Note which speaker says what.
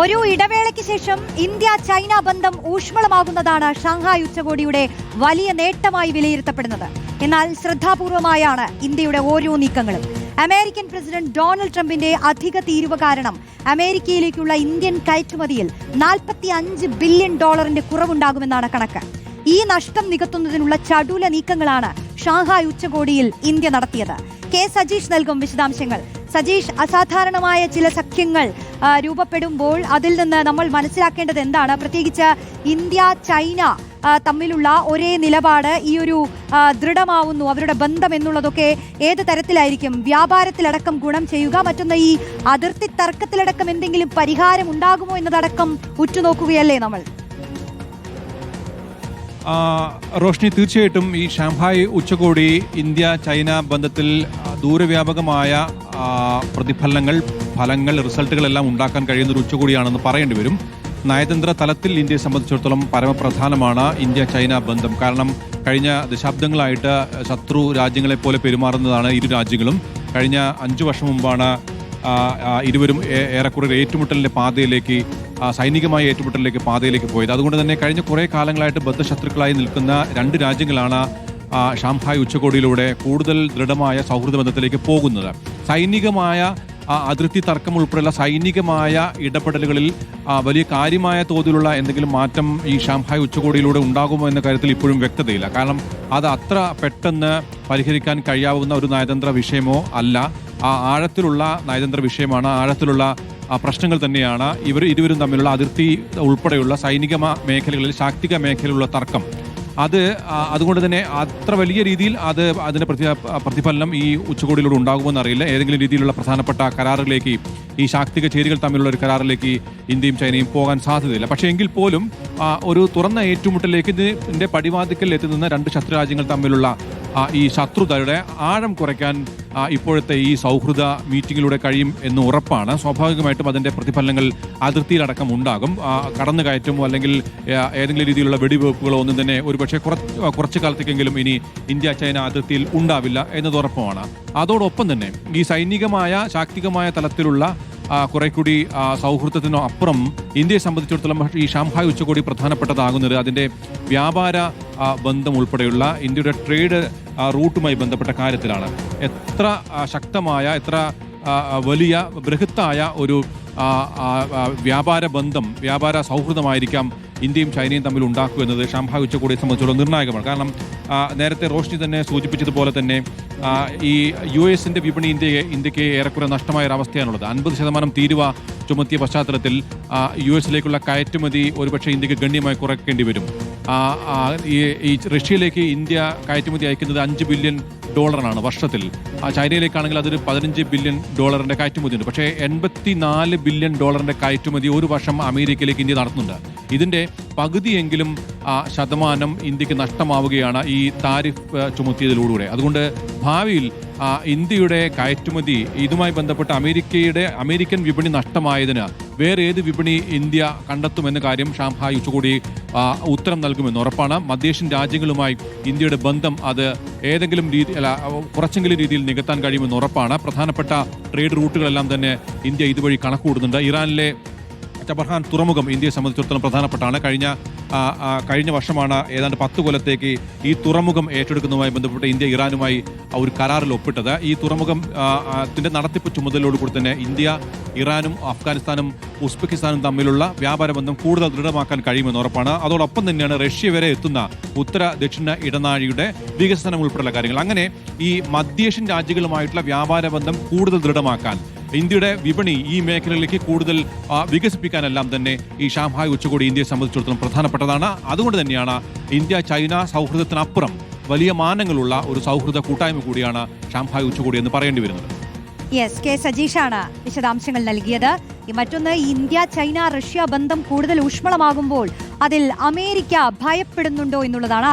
Speaker 1: ഒരു ഇടവേളയ്ക്ക് ശേഷം ഇന്ത്യ ചൈന ബന്ധം ഊഷ്മളമാകുന്നതാണ് ഷാങ്ഹായ് ഉച്ചകോടിയുടെ വലിയ നേട്ടമായി വിലയിരുത്തപ്പെടുന്നത്. എന്നാൽ ശ്രദ്ധാപൂർവമായാണ് ഇന്ത്യയുടെ ഓരോ നീക്കങ്ങളും. അമേരിക്കൻ പ്രസിഡന്റ് ഡൊണാൾഡ് ട്രംപിന്റെ അധിക തീരുവ കാരണം അമേരിക്കയിലേക്കുള്ള ഇന്ത്യൻ കയറ്റുമതിയിൽ നാൽപ്പത്തി അഞ്ച് ബില്യൺ ഡോളറിന്റെ കുറവുണ്ടാകുമെന്നാണ് കണക്ക്. ഈ നഷ്ടം നികത്തുന്നതിനുള്ള ചടുല നീക്കങ്ങളാണ് ഷാങ്ഹായ് ഉച്ചകോടിയിൽ ഇന്ത്യ നടത്തിയത്. കെ സജീഷ് നൽകും വിശദാംശങ്ങൾ. സജീഷ് അസാധാരണമായ ചില സഖ്യങ്ങൾ രൂപപ്പെടുമ്പോൾ അതിൽ നിന്ന് നമ്മൾ മനസ്സിലാക്കേണ്ടത് എന്താണ്? പ്രത്യേകിച്ച് ഇന്ത്യ ചൈന തമ്മിലുള്ള ഒരേ നിലപാട് ഈ ഒരു ദൃഢമാവുന്നു അവരുടെ ബന്ധം എന്നുള്ളതൊക്കെ ഏത് തരത്തിലായിരിക്കും? വ്യാപാരത്തിലടക്കം ഗുണം ചെയ്യുക മറ്റൊന്ന് ഈ അതിർത്തി തർക്കത്തിലടക്കം എന്തെങ്കിലും പരിഹാരം ഉണ്ടാകുമോ എന്നതടക്കം ഉറ്റുനോക്കുകയല്ലേ നമ്മൾ?
Speaker 2: റോഷ്നി തീർച്ചയായിട്ടും ഈ ഷാങ്ഹായ് ഉച്ചകോടി ഇന്ത്യ ചൈന ബന്ധത്തിൽ ദൂരവ്യാപകമായ പ്രതിഫലനങ്ങൾ ഫലങ്ങൾ റിസൾട്ടുകളെല്ലാം ഉണ്ടാക്കാൻ കഴിയുന്ന ഒരു ഉച്ചകോടിയാണെന്ന് പറയേണ്ടി വരും. നയതന്ത്ര തലത്തിൽ ഇന്ത്യയെ സംബന്ധിച്ചിടത്തോളം പരമപ്രധാനമാണ് ഇന്ത്യ ചൈന ബന്ധം. കാരണം കഴിഞ്ഞ ദശാബ്ദങ്ങളായിട്ട് ശത്രു രാജ്യങ്ങളെ പോലെ പെരുമാറുന്നതാണ് ഇരു രാജ്യങ്ങളും. കഴിഞ്ഞ അഞ്ചു വർഷം മുമ്പാണ് ഇരുവരും ഏറെക്കുറെ ഏറ്റുമുട്ടലിന്റെ പാതയിലേക്ക് സൈനികമായ ഏറ്റുമുട്ടലിലേക്ക് പാതയിലേക്ക് പോയത്. അതുകൊണ്ട് തന്നെ കഴിഞ്ഞ കുറേ കാലങ്ങളായിട്ട് ബദ്ധശത്രുക്കളായി നിൽക്കുന്ന രണ്ട് രാജ്യങ്ങളാണ് ഷാംഹായ് ഉച്ചകോടിയിലൂടെ കൂടുതൽ ദൃഢമായ സൗഹൃദ ബന്ധത്തിലേക്ക് പോകുന്നത്. സൈനികമായ അതിർത്തി തർക്കം ഉൾപ്പെടെയുള്ള സൈനികമായ ഇടപെടലുകളിൽ വലിയ കാര്യമായ തോതിലുള്ള എന്തെങ്കിലും മാറ്റം ഈ ഷാംഹായ് ഉച്ചകോടിയിലൂടെ ഉണ്ടാകുമോ എന്ന കാര്യത്തിൽ ഇപ്പോഴും വ്യക്തതയില്ല. കാരണം അത് അത്ര പെട്ടെന്ന് പരിഹരിക്കാൻ കഴിയാവുന്ന ഒരു നയതന്ത്ര വിഷയമോ അല്ല. ആ ആഴത്തിലുള്ള നയതന്ത്ര വിഷയമാണ് ആഴത്തിലുള്ള പ്രശ്നങ്ങൾ തന്നെയാണ്. ഇവർ ഇരുവരും തമ്മിലുള്ള അതിർത്തി ഉൾപ്പെടെയുള്ള സൈനിക മേഖലകളിൽ ശാക്തിക മേഖലയിലുള്ള തർക്കം അത് അതുകൊണ്ട് തന്നെ അത്ര വലിയ രീതിയിൽ അത് അതിന്റെ പ്രതി പ്രതിഫലനം ഈ ഉച്ചകോടിയിലൂടെ ഉണ്ടാകുമെന്ന് അറിയില്ല. ഏതെങ്കിലും രീതിയിലുള്ള പ്രധാനപ്പെട്ട കരാറുകളിലേക്ക് ഈ ശാക്തിക ചേരികൾ തമ്മിലുള്ള ഒരു കരാറിലേക്ക് ഇന്ത്യയും ചൈനയും പോകാൻ സാധ്യതയില്ല. പക്ഷേ എങ്കിൽ പോലും ഒരു തുറന്ന ഏറ്റുമുട്ടലിലേക്ക് ഇതിന്റെ പടിവാതിക്കൽ എത്തുന്ന രണ്ട് ശത്രുരാജ്യങ്ങൾ തമ്മിലുള്ള ഈ ശത്രുതയുടെ ആഴം കുറയ്ക്കാൻ ഇപ്പോഴത്തെ ഈ സൗഹൃദ മീറ്റിങ്ങിലൂടെ കഴിയും എന്ന് ഉറപ്പാണ്. സ്വാഭാവികമായിട്ടും അതിന്റെ പ്രതിഫലനങ്ങൾ അതിർത്തിയിലടക്കം ഉണ്ടാകും. കടന്നുകയറ്റമോ അല്ലെങ്കിൽ ഏതെങ്കിലും രീതിയിലുള്ള വെടിവെപ്പുകളോ ഒന്നും തന്നെ ഒരുപക്ഷെ കുറച്ച് കുറച്ചു കാലത്തേക്കെങ്കിലും ഇനി ഇന്ത്യ ചൈന അതിർത്തിയിൽ ഉണ്ടാവില്ല എന്നത് ഉറപ്പുമാണ്. അതോടൊപ്പം തന്നെ ഈ സൈനികമായ ശാക്തികമായ തലത്തിലുള്ള കുറെ കൂടി സൗഹൃദത്തിനോ അപ്പുറം ഇന്ത്യയെ സംബന്ധിച്ചിടത്തോളം ഈ ഷാംഹായ് ഉച്ചകോടി പ്രധാനപ്പെട്ടതാകുന്നത് അതിന്റെ വ്യാപാര ബന്ധം ഉൾപ്പെടെയുള്ള ഇന്ത്യയുടെ ട്രേഡ് റൂട്ടുമായി ബന്ധപ്പെട്ട കാര്യത്തിലാണ്. എത്ര ശക്തമായ എത്ര വലിയ ബൃഹത്തായ ഒരു വ്യാപാര ബന്ധം വ്യാപാര സൗഹൃദമായിരിക്കാം ഇന്ത്യയും ചൈനയും തമ്മിൽ ഉണ്ടാക്കുക എന്നത് ഷാംഹായ് ഉച്ചകോടിയെ സംബന്ധിച്ചിടത്തോളം നിർണായകമാണ്. കാരണം നേരത്തെ റോഷ്നി തന്നെ സൂചിപ്പിച്ചതുപോലെ തന്നെ ഈ യു എസിന്റെ വിപണി ഇന്ത്യയെ ഇന്ത്യയ്ക്ക് ഏറെക്കുറെ നഷ്ടമായ ഒരു അവസ്ഥയാണുള്ളത് അൻപത് ശതമാനം തീരുവ ചുമത്തിയ പശ്ചാത്തലത്തിൽ യു എസിലേക്കുള്ള കയറ്റുമതി ഒരുപക്ഷെ ഇന്ത്യയ്ക്ക് ഗണ്യമായി കുറയ്ക്കേണ്ടി വരും. ഈ റഷ്യയിലേക്ക് ഇന്ത്യ കയറ്റുമതി അയക്കുന്നത് അഞ്ച് ബില്യൺ ഡോളറാണ് വർഷത്തിൽ. ചൈനയിലേക്കാണെങ്കിൽ അതൊരു പതിനഞ്ച് ബില്യൺ ഡോളറിന്റെ കയറ്റുമതി ഉണ്ട് പക്ഷേ എൺപത്തിനാല് ബില്യൺ ഡോളറിന്റെ കയറ്റുമതി ഒരു വർഷം അമേരിക്കയിലേക്ക് ഇന്ത്യ നടത്തുന്നുണ്ട്. ഇതിന്റെ പകുതിയെങ്കിലും ആ, ശതമാനം ഇന്ത്യയ്ക്ക് നഷ്ടമാവുകയാണ് ഈ താരിഫ് ചുമത്തിയതിലൂടെ. അതുകൊണ്ട് ഭാവിയിൽ ഇന്ത്യയുടെ കയറ്റുമതി ഇതുമായി ബന്ധപ്പെട്ട് അമേരിക്കയുടെ അമേരിക്കൻ വിപണി നഷ്ടമായതിന് വേറെ ഏത് വിപണി ഇന്ത്യ കണ്ടെത്തുമെന്ന കാര്യം ഷാംഹായ് ഉച്ചകോടി ഉത്തരം നൽകുമെന്ന് ഉറപ്പാണ്. മധ്യേഷ്യൻ രാജ്യങ്ങളുമായി ഇന്ത്യയുടെ ബന്ധം അത് ഏതെങ്കിലും രീതി അല്ല കുറച്ചെങ്കിലും രീതിയിൽ നികത്താൻ കഴിയുമെന്ന് ഉറപ്പാണ്. പ്രധാനപ്പെട്ട ട്രേഡ് റൂട്ടുകളെല്ലാം തന്നെ ഇന്ത്യ ഇതുവഴി കണക്കുകൂടുന്നുണ്ട് ഇറാനിലെ ചബർഹാൻ തുറമുഖം ഇന്ത്യയെ സംബന്ധിച്ചിടത്തോളം പ്രധാനപ്പെട്ടാണ്. കഴിഞ്ഞ കഴിഞ്ഞ വർഷമാണ് ഏതാണ്ട് പത്ത് കൊല്ലത്തേക്ക് ഈ തുറമുഖം ഏറ്റെടുക്കുന്നതുമായി ബന്ധപ്പെട്ട് ഇന്ത്യ ഇറാനുമായി ഒരു കരാറിൽ ഒപ്പിട്ടത്. ഈ തുറമുഖം ത്തിന്റെ നടത്തിപ്പ് ചുമതലയോടുകൂടി തന്നെ ഇന്ത്യ ഇറാനും അഫ്ഗാനിസ്ഥാനും ഉസ്ബെക്കിസ്ഥാനും തമ്മിലുള്ള വ്യാപാര ബന്ധം കൂടുതൽ ദൃഢമാക്കാൻ കഴിയുമെന്ന് ഉറപ്പാണ്. അതോടൊപ്പം തന്നെയാണ് റഷ്യ വരെ എത്തുന്ന ഉത്തര ദക്ഷിണ ഇടനാഴിയുടെ വികസനം ഉൾപ്പെടെയുള്ള കാര്യങ്ങൾ. അങ്ങനെ ഈ മധ്യേഷ്യൻ രാജ്യങ്ങളുമായിട്ടുള്ള വ്യാപാര ബന്ധം കൂടുതൽ ദൃഢമാക്കാൻ ഇന്ത്യയുടെ വിപണി ഈ മേഖലയിലേക്ക് കൂടുതൽ വികസിപ്പിക്കാനെല്ലാം തന്നെ ഈ ഷാംഹായ് ഉച്ചകോടി ഇന്ത്യയെ സംബന്ധിച്ചിടത്തോളം പ്രധാനപ്പെട്ടതാണ്. അതുകൊണ്ട് തന്നെയാണ് ഇന്ത്യ ചൈന സൗഹൃദത്തിനപ്പുറം വലിയ മാനങ്ങളുള്ള ഒരു സൗഹൃദ കൂട്ടായ്മ കൂടിയാണ് ഷാംഹായ് ഉച്ചകോടി എന്ന് പറയേണ്ടി വരുന്നത്.
Speaker 1: യെസ് കെ സജീഷാണ് വിശദാംശങ്ങൾ നൽകിയത്. മറ്റൊന്ന് ഇന്ത്യ ചൈന റഷ്യ ബന്ധം കൂടുതൽ ഊഷ്മളമാകുമ്പോൾ അതിൽ അമേരിക്ക ഭയപ്പെടുന്നുണ്ടോ എന്നുള്ളതാണ്